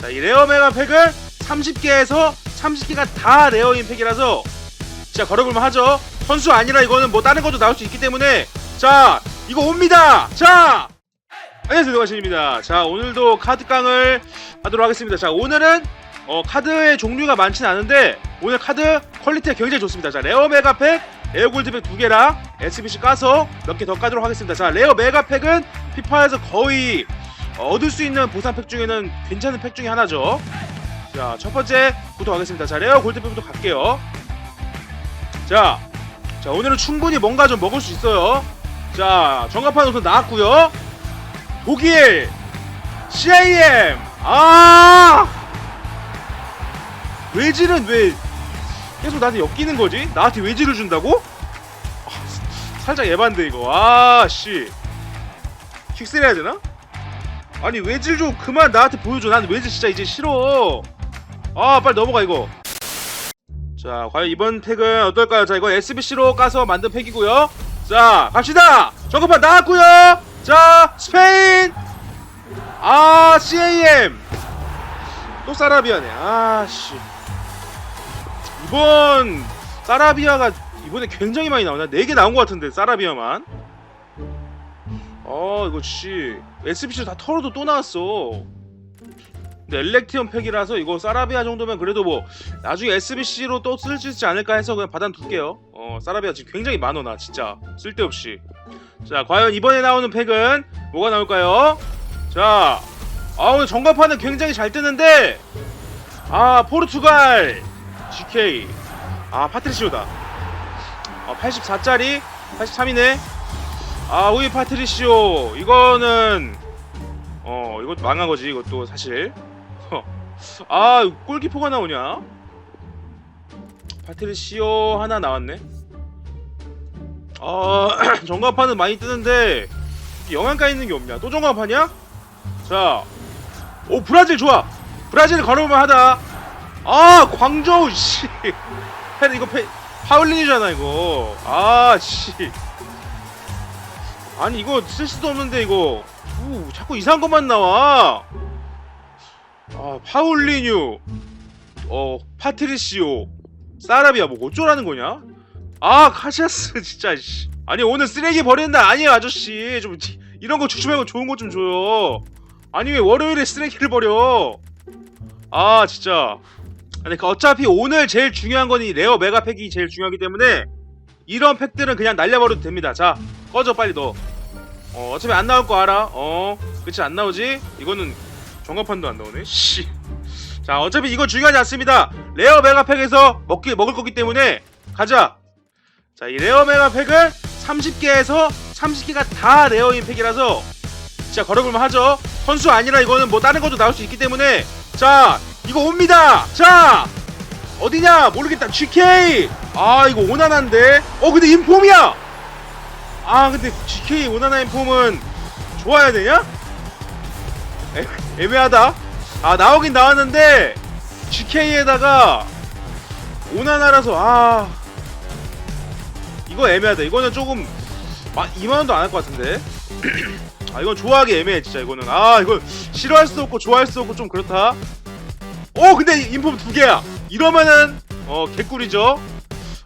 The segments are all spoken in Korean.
자, 이 레어 메가 팩을 30개에서 30개가 다 레어인 팩이라서 진짜 걸어볼만 하죠. 선수 아니라 이거는 뭐 다른 것도 나올 수 있기 때문에 자, 이거 옵니다. 자, 안녕하세요, 노가신입니다. 자, 오늘도 카드 깡을 하도록 하겠습니다. 자, 오늘은 어, 카드의 종류가 많진 않은데 오늘 카드 퀄리티가 굉장히 좋습니다. 자, 레어 메가 팩, 에어 골드팩 두 개랑 SBC 까서 몇 개 더 까도록 하겠습니다. 자, 레어 메가 팩은 피파에서 거의 어, 얻을 수 있는 보상 팩 중에는 괜찮은 팩 중에 하나죠. 자, 첫 번째 부터 가겠습니다. 자, 레어 골드팩부터 갈게요. 자, 자, 오늘은 충분히 뭔가 좀 먹을 수 있어요. 자, 정갑판 우선 나왔고요. 독일 CAM 아 외질은 왜 계속 나한테 엮이는 거지? 나한테 외질을 준다고? 아, 살짝 예반데 이거 아씨 킥셀 해야 되나? 아니 외질 좀 그만 나한테 보여줘. 난 외질 진짜 이제 싫어. 아 빨리 넘어가 이거. 자 과연 이번 팩은 어떨까요? 자 이거 SBC로 까서 만든 팩이고요. 자 갑시다! 정급판 나왔고요! 자 스페인! 아 CAM 또 사라비아네. 아씨. 이번 사라비아가 이번에 굉장히 많이 나오나? 4개 나온 것 같은데 사라비아만 어 이거 씨. SBC 다 털어도 또 나왔어. 근데 엘렉티온 팩이라서 이거 사라비아 정도면 그래도 뭐 나중에 SBC로 또 쓸 수 있지 않을까 해서 그냥 받아둘게요. 어 사라비아 지금 굉장히 많어 나 진짜. 쓸데없이. 자 과연 이번에 나오는 팩은 뭐가 나올까요? 자 아, 오늘 전광판은 굉장히 잘 뜨는데. 아 포르투갈. GK 아 파트리시오다. 아 84짜리? 83이네 아 우이 파트리시오 이거는 어 이것도 망한 거지 이것도 사실 아 골키퍼가 나오냐 파트리시오 하나 나왔네 아 전광판은 많이 뜨는데 영양가 있는 게 없냐 또 전광판이야? 자, 오 브라질 좋아. 브라질 걸어보면 하다. 아 광저우 씨. 패 이거 패 파울린이잖아 이거. 아 씨. 아니 이거 쓸 수도 없는데 이거. 우 자꾸 이상한 것만 나와. 아 파울리뉴. 어 파트리시오. 사라비아 뭐 어쩌라는 거냐? 아 카시아스 진짜 씨. 아니 오늘 쓰레기 버리는 날 아니에요 아저씨. 좀 지- 이런 거 주지 말고 좋은 거 좀 줘요. 아니 왜 월요일에 쓰레기를 버려? 아 진짜. 아니 그 어차피 오늘 제일 중요한 건 이 레어 메가 팩이 제일 중요하기 때문에 이런 팩들은 그냥 날려버려도 됩니다. 자 꺼져 빨리 너. 어 어차피 안 나올 거 알아. 어 그치 안 나오지? 이거는 정관판도 안 나오네. 씨. 자 어차피 이거 중요하지 않습니다. 레어 메가 팩에서 먹기 먹을 거기 때문에 가자. 자 이 레어 메가 팩을 30개에서 30개가 다 레어인 팩이라서 진짜 걸어볼만 하죠. 선수 아니라 이거는 뭐 다른 것도 나올 수 있기 때문에 자 이거 옵니다. 자 어디냐 모르겠다. GK 아 이거 오나나인데 어 근데 인폼이야. 아 근데 GK 오나나 인 폼은 좋아야 되냐? 애, 애매하다. 아 나오긴 나왔는데 GK에다가 오나나라서 아 이거 애매하다. 이거는 조금 2만 원도 안 할 것 같은데. 아 이건 좋아하기 애매해 진짜 이거는 아 이거 싫어할 수도 없고 좋아할 수도 없고 좀 그렇다 오 근데 인폼 두 개야 이러면은 어 개꿀이죠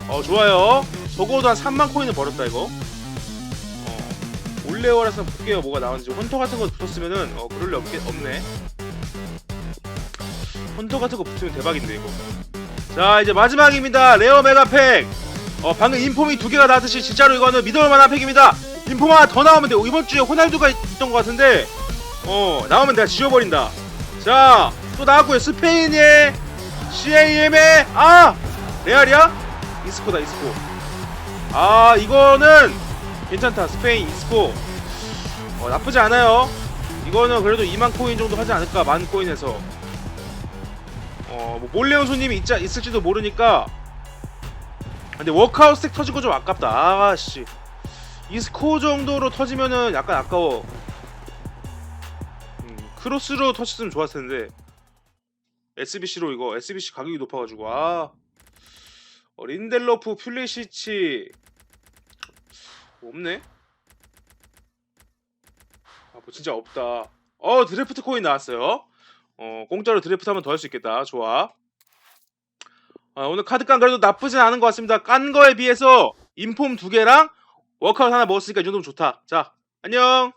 어 좋아요 적어도 한 3만 코인은 벌었다 이거 어 올레오라서 볼게요 뭐가 나오는지 헌터 같은 거 붙었으면은 어 그럴 리 없겠, 없네 헌터 같은 거 붙으면 대박인데 이거 자 이제 마지막입니다 레어 메가팩 어 방금 인폼이 두 개가 나왔듯이 진짜로 이거는 믿어볼 만한 팩입니다 인폼 하나 더 나오면 돼. 어, 이번 주에 호날두가 있- 있던 것 같은데, 어, 나오면 내가 지워버린다. 자, 또 나왔고요. 스페인의 CAM의, 아! 레알이야? 이스코다, 이스코. 아, 이거는 괜찮다. 스페인 이스코. 어, 나쁘지 않아요. 이거는 그래도 2만 코인 정도 하지 않을까, 만 코인에서. 어, 뭐 몰래 온 손님이 있자, 있을지도 모르니까. 근데 워크아웃 스택 터지고 좀 아깝다. 아, 씨. 이 스코어 정도로 터지면은 약간 아까워. 음, 크로스로 터졌으면 좋았을 텐데. SBC로 이거 SBC 가격이 높아가지고 아 어, 린델로프 퓰리시치 없네. 아 뭐 진짜 없다. 어 드래프트 코인 나왔어요. 어 공짜로 드래프트 하면 더 할 수 있겠다 좋아 아, 오늘 카드깡 그래도 나쁘진 않은 것 같습니다 깐 거에 비해서 인폼 두 개랑 워크아웃 하나 먹었으니까 이 정도면 좋다 자 안녕